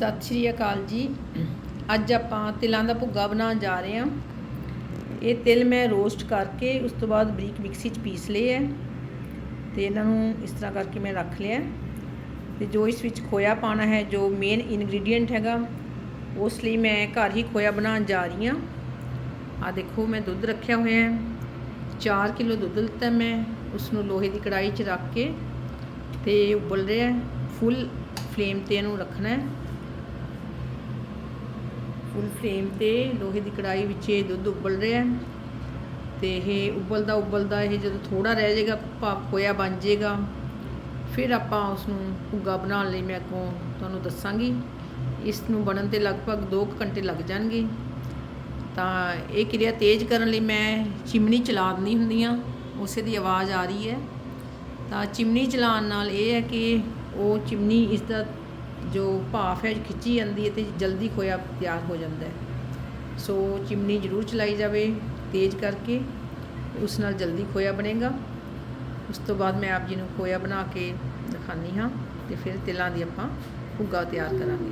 ਸਤਿ ਸ਼੍ਰੀ ਅਕਾਲ ਜੀ। ਅੱਜ ਆਪਾਂ ਤਿਲਾਂ ਦਾ ਭੁੱਗਾ ਬਣਾਉਣ ਜਾ ਰਹੇ ਹਾਂ। ਇਹ ਤਿਲ ਮੈਂ ਰੋਸਟ ਕਰਕੇ ਉਸ ਤੋਂ ਬਾਅਦ ਬਰੀਕ ਮਿਕਸੀ 'ਚ ਪੀਸ ਲਏ ਹੈ। ਤੇ ਇਹਨਾਂ ਨੂੰ ਇਸ ਤਰ੍ਹਾਂ ਕਰਕੇ ਮੈਂ ਰੱਖ ਲਿਆ ਤੇ ਜੋ ਇਸ ਵਿੱਚ ਖੋਇਆ ਪਾਣਾ ਹੈ, ਜੋ ਮੇਨ ਇਨਗਰੀਡੀਅੰਟ ਹੈਗਾ, ਉਸ ਲਈ ਮੈਂ ਘਰ ਹੀ ਖੋਇਆ ਬਣਾਉਣ ਜਾ ਰਹੀ ਹਾਂ। ਆ ਦੇਖੋ, ਮੈਂ ਦੁੱਧ ਰੱਖਿਆ ਹੋਇਆ ਹੈ। 4 ਕਿਲੋ ਦੁੱਧ ਲਿੱਤਾ ਮੈਂ ਉਸ ਨੂੰ ਲੋਹੇ ਦੀ ਕੜਾਈ 'ਚ ਰੱਖ ਕੇ ਤੇ ਉਬਲ ਰਿਹਾ ਫੁੱਲ ਫਲੇਮ ਤੇ ਇਹਨੂੰ ਰੱਖਣਾ ਹੈ। ਫੁੱਲ ਫਲੇਮ ਤੇ ਲੋਹੇ ਦੀ ਕੜਾਈ ਵਿੱਚ ਇਹ ਦੁੱਧ ਉਬਲ ਰਿਹਾ ਹੈ। ਤੇ ਇਹ ਉਬਲਦਾ ਉਬਲਦਾ ਇਹ ਜਦੋਂ ਥੋੜਾ ਰਹਿ ਜਾਏਗਾ ਭਾਵ ਖੋਇਆ ਬਣ ਜਾਏਗਾ, ਫਿਰ ਆਪਾਂ ਉਸ ਨੂੰ ਭੁੱਗਾ ਬਣਾਉਣ ਲਈ ਮੈਂ ਅੱਗੋਂ ਤੁਹਾਨੂੰ ਦੱਸਾਂਗੀ। ਇਸ ਨੂੰ ਬਣਨ ਤੇ ਲਗਭਗ 2 ਘੰਟੇ ਲੱਗ ਜਾਣਗੇ। ਤਾਂ ਇਹ ਕਿਰਿਆ ਤੇਜ਼ ਕਰਨ ਲਈ ਮੈਂ ਚਿਮਨੀ ਚਲਾ ਦਿੰਦੀ ਹੁੰਦੀ ਆ ਉਸੇ ਦੀ ਆਵਾਜ਼ ਆ ਰਹੀ ਹੈ। ਤਾਂ ਚਿਮਨੀ ਚਲਾਉਣ ਨਾਲ ਇਹ ਹੈ ਕਿ ਉਹ ਚਿਮਨੀ ਇਸ ਦਾ ਜੋ ਭਾਫ ਹੈ ਖਿੱਚੀ ਜਾਂਦੀ ਹੈ ਤੇ ਜਲਦੀ ਖੋਇਆ ਤਿਆਰ ਹੋ ਜਾਂਦਾ ਹੈ। ਸੋ ਚਿਮਨੀ ਜ਼ਰੂਰ ਚਲਾਈ ਜਾਵੇ, ਤੇਜ਼ ਕਰਕੇ, ਉਸ ਨਾਲ ਜਲਦੀ ਖੋਇਆ ਬਣੇਗਾ। ਉਸ ਤੋਂ ਬਾਅਦ ਮੈਂ ਆਪ ਜੀ ਨੂੰ ਖੋਇਆ ਬਣਾ ਕੇ ਦਿਖਾਉਂਦੀ ਹਾਂ ਤੇ ਫਿਰ ਤਿਲਾਂ ਦੀ ਆਪਾਂ ਭੁੱਗਾ ਤਿਆਰ ਕਰਾਂਗੇ।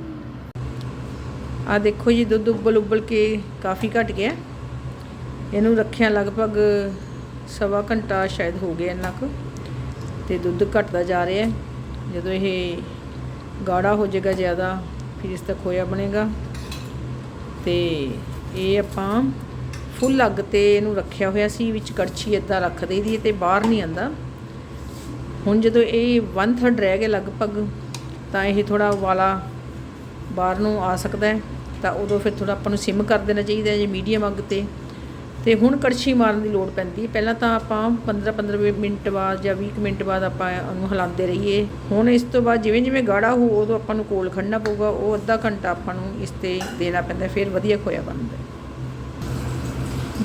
ਆ ਦੇਖੋ ਜੀ, ਦੁੱਧ ਉਬਲ ਉਬਲ ਕੇ ਕਾਫੀ ਘਟ ਗਿਆ। ਇਹਨੂੰ ਰੱਖਿਆ ਲਗਭਗ ਸਵਾ ਘੰਟਾ ਸ਼ਾਇਦ ਹੋ ਗਿਆ ਇੰਨਾ ਕੁ, ਤੇ ਦੁੱਧ ਘਟਦਾ ਜਾ ਰਿਹਾ ਜਦੋਂ ਇਹ ਗਾੜਾ ਹੋ ਜਾਏਗਾ ਜ਼ਿਆਦਾ, ਫਿਰ ਇਸ ਦਾ ਖੋਇਆ ਬਣੇਗਾ। ਤੇ ਇਹ ਆਪਾਂ ਫੁੱਲ ਅੱਗ ਤੇ ਇਹਨੂੰ ਰੱਖਿਆ ਹੋਇਆ ਸੀ, ਵਿੱਚ ਕੜਛੀ ਇਦਾਂ ਰੱਖ ਦੇਈਦੀ ਹੈ ਤੇ ਬਾਹਰ ਨਹੀਂ ਆਂਦਾ। ਹੁਣ ਜਦੋਂ ਇਹ 1/3 ਰਹਿ ਗਿਆ ਲਗਭਗ, ਤਾਂ ਇਹ ਥੋੜਾ ਵਾਲਾ ਬਾਹਰ ਨੂੰ ਆ ਸਕਦਾ ਹੈ। ਤਾਂ ਉਦੋਂ ਫਿਰ ਥੋੜਾ ਆਪਾਂ ਨੂੰ ਸਿਮ ਕਰ ਦੇਣਾ ਚਾਹੀਦਾ ਜੇ ਮੀਡੀਅਮ ਅੱਗ ਤੇ। ਤੇ ਹੁਣ ਕੜਛੀ ਮਾਰਨ ਦੀ ਲੋੜ ਪੈਂਦੀ ਪਹਿਲਾਂ ਤਾਂ ਆਪਾਂ 15 15 ਮਿੰਟ ਬਾਅਦ ਜਾਂ 20 ਮਿੰਟ ਬਾਅਦ ਆਪਾਂ ਉਹਨੂੰ ਹਿਲਾਉਂਦੇ ਰਹੀਏ। ਹੁਣ ਇਸ ਤੋਂ ਬਾਅਦ ਜਿਵੇਂ ਜਿਵੇਂ ਗਾੜਾ ਹੋ ਉਦੋਂ ਆਪਾਂ ਨੂੰ ਕੋਲ ਖੜਨਾ ਪਊਗਾ। ਉਹ ਅੱਧਾ ਘੰਟਾ ਆਪਾਂ ਨੂੰ ਇਸ ਤੇ ਦੇਣਾ ਪੈਂਦਾ, ਫਿਰ ਵਧੀਆ ਖੋਇਆ ਬਣਦਾ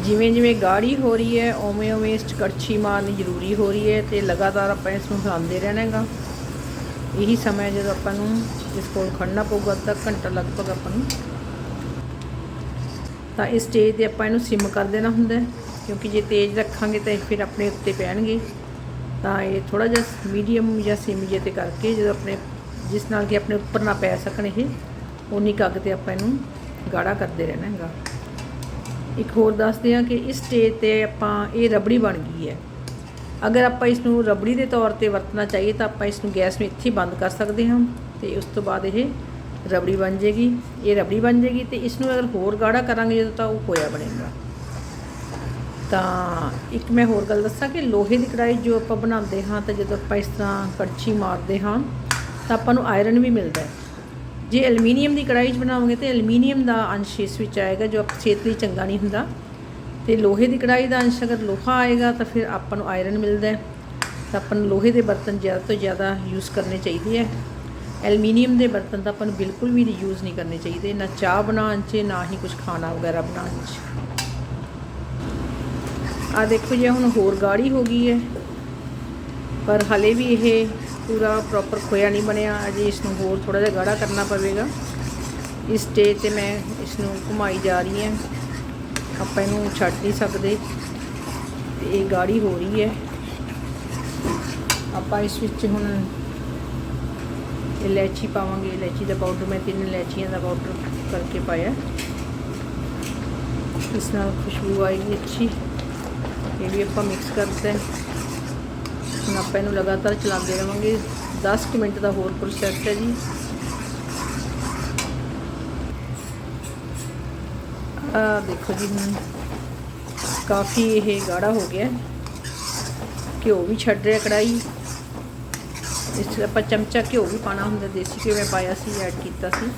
ਜਿਵੇਂ ਜਿਵੇਂ ਗਾੜੀ ਹੋ ਰਹੀ ਹੈ ਓਵੇਂ ਓਵੇਂ ਇਸ 'ਚ ਕੜਛੀ ਮਾਰਨੀ ਜ਼ਰੂਰੀ ਹੋ ਰਹੀ ਹੈ ਤੇ ਲਗਾਤਾਰ ਆਪਾਂ ਇਸ ਨੂੰ ਹਿਲਾਉਂਦੇ ਰਹਿਣਾ ਹੈਗਾ। ਇਹੀ ਸਮਾਂ ਜਦੋਂ ਆਪਾਂ ਨੂੰ ਇਸ ਕੋਲ ਖੜਨਾ ਪਊਗਾ, ਅੱਧਾ ਘੰਟਾ ਲਗਭਗ ਆਪਾਂ ਨੂੰ ਤਾਂ ਇਸ ਸਟੇਜ ਤੇ ਆਪਾਂ ਇਹਨੂੰ ਸਿਮ ਕਰ ਦੇਣਾ ਹੁੰਦਾ ਕਿਉਂਕਿ ਜੇ ਤੇਜ਼ ਰੱਖਾਂਗੇ ਤਾਂ ਇਹ ਫਿਰ ਆਪਣੇ ਉੱਤੇ ਪੈਣਗੇ। ਤਾਂ ਇਹ ਥੋੜਾ ਜਿਹਾ ਮੀਡੀਅਮ ਜਾਂ ਸਿਮ ਜੇ ਤੇ ਕਰਕੇ ਜਦੋਂ ਆਪਣੇ ਜਿਸ ਨਾਲ ਕਿ ਆਪਣੇ ਉੱਪਰ ਨਾ ਪੈ ਸਕਣ ਇਹ ਉਨੀ ਕੱਗ ਤੇ ਆਪਾਂ ਇਹਨੂੰ ਗਾੜਾ ਕਰਦੇ ਰਹਿਣਾ ਹੈਗਾ। ਇੱਕ ਹੋਰ ਦੱਸਦੇ ਹਾਂ ਕਿ ਇਸ ਸਟੇਜ ਤੇ ਆਪਾਂ ਇਹ ਰਬੜੀ ਬਣ ਗਈ ਹੈ। ਅਗਰ ਆਪਾਂ ਇਸ ਨੂੰ ਰਬੜੀ ਦੇ ਤੌਰ ਤੇ ਵਰਤਣਾ ਚਾਹੀਏ ਤਾਂ ਆਪਾਂ ਇਸ ਨੂੰ ਗੈਸ ਨੂੰ ਇੱਥੇ ਬੰਦ ਕਰ ਸਕਦੇ ਹਾਂ ਤੇ ਉਸ ਤੋਂ ਬਾਅਦ ਇਹ ਰਬੜੀ ਬਣ ਜੇਗੀ, ਇਹ ਰਬੜੀ ਬਣ ਜੇਗੀ ਤੇ ਇਸ ਨੂੰ ਅਗਰ ਹੋਰ ਗਾੜਾ ਕਰਾਂਗੇ ਜਦੋਂ ਤਾਂ ਉਹ ਖੋਇਆ ਬਣੇਗਾ। ਤਾਂ ਇੱਕ ਮੈਂ ਹੋਰ ਗੱਲ ਦੱਸਾਂ ਕਿ ਲੋਹੇ ਦੀ ਕੜਾਈ ਜੋ ਆਪਾਂ ਬਣਾਉਂਦੇ ਹਾਂ ਤਾਂ ਜਦੋਂ ਆਪਾਂ ਇਸ ਤਰ੍ਹਾਂ ਕੜਛੀ ਮਾਰਦੇ ਹਾਂ ਤਾਂ ਆਪਾਂ ਨੂੰ ਆਇਰਨ ਵੀ ਮਿਲਦਾ ਹੈ। ਜੇ ਐਲੂਮੀਨੀਅਮ ਦੀ ਕੜਾਈ 'ਚ ਬਣਾਵਾਂਗੇ ਤੇ ਐਲੂਮੀਨੀਅਮ ਦਾ ਅੰਸ਼ ਇਸ ਵਿੱਚ ਆਏਗਾ ਜੋ ਆਪਣੀ ਸਿਹਤ ਲਈ ਚੰਗਾ ਨਹੀਂ ਹੁੰਦਾ। ਤੇ ਲੋਹੇ ਦੀ ਕੜਾਈ ਦਾ ਅੰਸ਼ ਅਗਰ ਲੋਹਾ ਆਏਗਾ ਤਾਂ ਫਿਰ ਆਪਾਂ ਨੂੰ ਆਇਰਨ ਮਿਲਦਾ ਹੈ। ਤਾਂ ਆਪਾਂ ਨੂੰ ਲੋਹੇ ਦੇ ਬਰਤਨ ਜ਼ਿਆਦਾ ਤੋਂ ਜ਼ਿਆਦਾ ਯੂਜ਼ ਕਰਨੇ ਚਾਹੀਦੇ ਹੈ। ਐਲੂਮੀਨੀਅਮ ਦੇ ਬਰਤਨ ਤਾਂ ਆਪਾਂ ਨੂੰ ਬਿਲਕੁਲ ਵੀ ਯੂਜ਼ ਨਹੀਂ ਕਰਨੇ ਚਾਹੀਦੇ, ਨਾ ਚਾਹ ਬਣਾਉਣ 'ਚ, ਨਾ ਹੀ ਕੁਝ ਖਾਣਾ ਵਗੈਰਾ ਬਣਾਉਣ 'ਚ। ਆ ਦੇਖੋ ਜੀ ਹੁਣ ਹੋਰ ਗਾੜੀ ਹੋ ਗਈ ਹੈ। ਪਰ ਹਲੇ ਵੀ ਇਹ ਪੂਰਾ ਪ੍ਰੋਪਰ ਖੋਇਆ ਨਹੀਂ ਬਣਿਆ। ਅਜੇ ਇਸ ਨੂੰ ਹੋਰ ਥੋੜਾ ਜਿਹਾ ਗਾੜਾ ਕਰਨਾ ਪਵੇਗਾ। ਇਸ ਸਟੇਜ ਤੇ ਮੈਂ ਇਸ ਨੂੰ ਘੁਮਾਈ ਜਾ ਰਹੀ ਹਾਂ। ਆਪਾਂ ਇਹਨੂੰ ਛੱਡ ਨਹੀਂ ਸਕਦੇ। ਇਹ ਗਾੜੀ ਹੋ ਰਹੀ ਹੈ। ਆਪਾਂ ਇਸ ਵਿੱਚ ਹੁਣ ਇਲਾਇਚੀ ਪਾਵਾਂਗੇ, ਇਲਾਇਚੀ ਦਾ ਪਾਊਡਰ ਮੈਂ ਤਿੰਨ ਇਲਾਇਚੀਆਂ ਦਾ ਪਾਊਡਰ ਕਰਕੇ ਪਾਇਆ। ਇਸ ਨਾਲ ਖੁਸ਼ਬੂ ਆਏਗੀ ਅੱਛੀ। ਇਹ ਵੀ ਆਪਾਂ ਮਿਕਸ ਕਰਦੇ ਹਾਂ। ਹੁਣ ਆਪਾਂ ਇਹਨੂੰ ਲਗਾਤਾਰ ਚਲਾਉਂਦੇ ਰਵਾਂਗੇ। 10 ਕੁ ਮਿੰਟ ਦਾ ਹੋਰ ਪ੍ਰੋਸੈਸ ਹੈ ਜੀ। ਆ ਦੇਖੋ ਜੀ ਕਾਫੀ ਇਹ ਗਾੜਾ ਹੋ ਗਿਆ। ਘਿਓ ਵੀ ਛੱਡ ਰਿਹਾ ਕੜਾਈ ਇਸ ਆਪਾਂ ਚਮਚਾ ਘਿਓ ਵੀ ਪਾਣਾ ਹੁੰਦਾ, ਦੇਸੀ ਘਿਓ ਮੈਂ ਪਾਇਆ ਸੀ ਐਡ ਕੀਤਾ ਸੀ।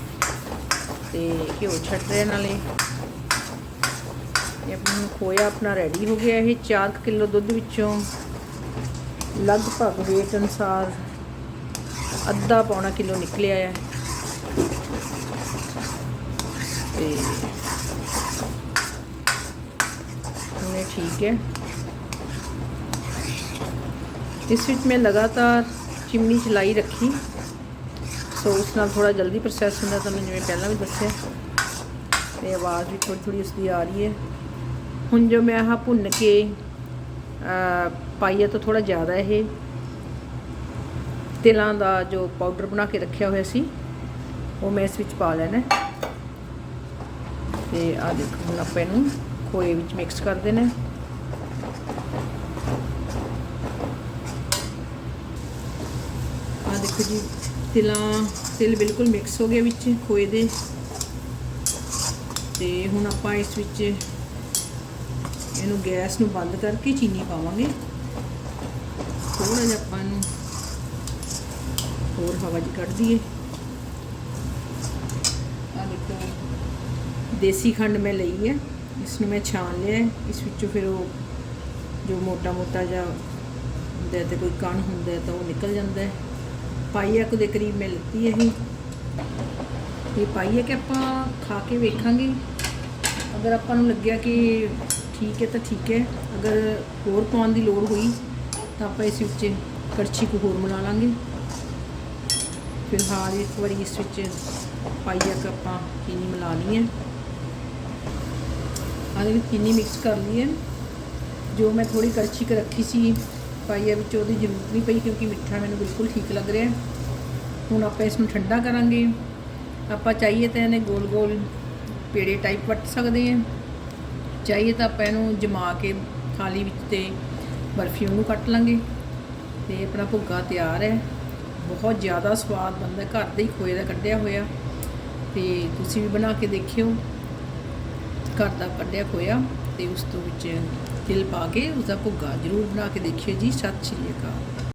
ਤੇ ਘਿਓ ਛੱਡ ਰਿਹਾ ਨਾਲੇ। ਇਹ ਆਪਣਾ ਖੋਇਆ ਆਪਣਾ ਰੈਡੀ ਹੋ ਗਿਆ ਇਹ 4 ਕਿਲੋ ਦੁੱਧ ਵਿੱਚੋਂ। ਲਗਭਗ weight ਅਨੁਸਾਰ ਅੱਧਾ ਪੌਣਾ ਕਿਲੋ ਨਿਕਲਿਆ ਹੈ ਤੇ ਇਹ ਠੀਕ ਹੈ। ਇਸ ਵਿੱਚ ਮੈਂ ਲਗਾਤਾਰ ਚਿਮਨੀ ਚਲਾਈ ਰੱਖੀ। ਸੋ ਉਸ ਨਾਲ ਥੋੜਾ ਜਲਦੀ ਪ੍ਰੋਸੈਸ ਹੁੰਦਾ ਤੁਹਾਨੂੰ ਜਿਵੇਂ ਪਹਿਲਾਂ ਵੀ ਦੱਸਿਆ। ਤੇ ਆਵਾਜ਼ ਵੀ ਥੋੜੀ ਥੋੜੀ ਉਸਦੀ ਆ ਰਹੀ ਹੈ। ਹੁਣ ਜੋ ਮੈਂ ਆਹ ਭੁੰਨ ਕੇ ਪਾਈਆ ਤੋਂ ਥੋੜਾ ਜ਼ਿਆਦਾ ਇਹ। ਤਿਲਾਂ ਦਾ ਜੋ ਪਾਊਡਰ ਬਣਾ ਕੇ ਰੱਖਿਆ ਹੋਇਆ ਸੀ, ਉਹ ਮੈਂ ਇਸ ਵਿੱਚ ਪਾ ਲੈਣਾ। ਹੈ। ਤੇ ਆ ਦੇਖੋ, ਹੁਣ ਆਪਾਂ ਇਹਨੂੰ ਖੋਏ ਵਿੱਚ ਮਿਕਸ ਕਰ ਦੇਣਾ ਹੈ। ਆ ਦੇਖੋ ਜੀ ਤਿਲਾਂ, ਤਿਲ ਬਿਲਕੁਲ ਮਿਕਸ ਹੋ ਗਿਆ ਵਿੱਚ, ਖੋਏ ਦੇ। ਤੇ ਹੁਣ ਆਪਾਂ ਇਸ ਵਿੱਚ ਇਹਨੂੰ ਗੈਸ ਨੂੰ ਬੰਦ ਕਰਕੇ ਚੀਨੀ ਪਾਵਾਂਗੇ। ਥੋੜਾ ਜਿਹਾ ਆਪਾਂ ਇਹਨੂੰ ਹੋਰ ਹਵਾ ਜੀ ਕੱਢ ਦਈਏ। ਆ ਦੇਖੋ, ਦੇਸੀ ਖੰਡ ਮੈਂ ਲਈ ਹੈ। ਇਸ ਨੂੰ ਮੈਂ ਛਾਣ ਲਿਆ ਇਸ ਵਿੱਚੋਂ ਫਿਰ ਉਹ ਜੋ ਮੋਟਾ ਮੋਟਾ ਜਿਹਾ ਹੁੰਦਾ ਹੈ ਤੇ ਕੋਈ ਕਣ ਹੁੰਦਾ ਤਾਂ ਉਹ ਨਿਕਲ ਜਾਂਦਾ ਹੈ। ਪਾਈਆ ਕੁ ਦੇ ਕਰੀਬ ਮੈਂ ਲਿੱਤੀ ਹੈ ਇਹ ਇਹ ਪਾਈਆ ਕਿ ਆਪਾਂ ਖਾ ਕੇ ਵੇਖਾਂਗੇ। ਅਗਰ ਆਪਾਂ ਨੂੰ ਲੱਗਿਆ ਕਿ ਠੀਕ ਹੈ ਤਾਂ ਠੀਕ ਹੈ। ਅਗਰ ਹੋਰ ਪਾਉਣ ਦੀ ਲੋੜ ਹੋਈ ਤਾਂ ਆਪਾਂ ਇਸ ਵਿੱਚ ਕੜਛੀ ਕੁ ਹੋਰ ਮਿਲਾ ਲਾਂਗੇ। ਫਿਲਹਾਲ ਇੱਕ ਵਾਰੀ ਇਸ ਵਿੱਚ ਪਾਈਆ ਕਿ ਆਪਾਂ ਚੀਨੀ ਮਿਲਾ ਲਈ ਹੈ। ਆਦੇ ਵਿੱਚ ਚੀਨੀ ਮਿਕਸ ਕਰ ਲਈ ਹੈ। ਜੋ ਮੈਂ ਥੋੜੀ ਕੜਛੀ ਕ ਰੱਖੀ ਸੀ ਪਾਈਆ ਵਿੱਚ ਉਹਦੀ ਜ਼ਰੂਰਤ ਨਹੀਂ ਪਈ ਕਿਉਂਕਿ ਮਿੱਠਾ ਮੈਨੂੰ ਬਿਲਕੁਲ ਠੀਕ ਲੱਗ ਰਿਹਾ ਹੁਣ ਆਪਾਂ ਇਸ ਨੂੰ ਠੰਡਾ ਕਰਾਂਗੇ। ਆਪਾਂ ਚਾਹੀਏ ਤਾਂ ਇਹਨੇ ਗੋਲ ਗੋਲ ਪੇੜੇ ਟਾਈਪ ਵੱਟ ਸਕਦੇ ਹਾਂ। ਚਾਹੀਏ ਤਾਂ ਆਪਾਂ ਇਹਨੂੰ ਜਮਾ ਕੇ ਥਾਲੀ ਵਿੱਚ ਤੇ ਬਰਫੀ ਉਹਨੂੰ ਕੱਟ ਲਾਂਗੇ। ਤੇ ਆਪਣਾ ਭੁੱਗਾ ਤਿਆਰ ਹੈ। ਬਹੁਤ ਜ਼ਿਆਦਾ ਸਵਾਦ ਬੰਦਾ ਘਰ ਦੇ ਹੀ ਖੋਏ ਦਾ ਕੱਢਿਆ ਹੋਇਆ। ਤੇ ਤੁਸੀਂ ਵੀ ਬਣਾ ਕੇ ਦੇਖਿਓ। ਘਰ ਦਾ ਕੱਢਿਆ ਖੋਇਆ ਤੇ ਉਸ ਤੋਂ ਵਿੱਚ ਤਿਲ ਪਾ ਕੇ ਉਸ ਦਾ ਭੁੱਗਾ ਜ਼ਰੂਰ ਬਣਾ ਕੇ ਦੇਖਿਓ ਜੀ। ਸਤਿ ਸ਼੍ਰੀ ਅਕਾਲ।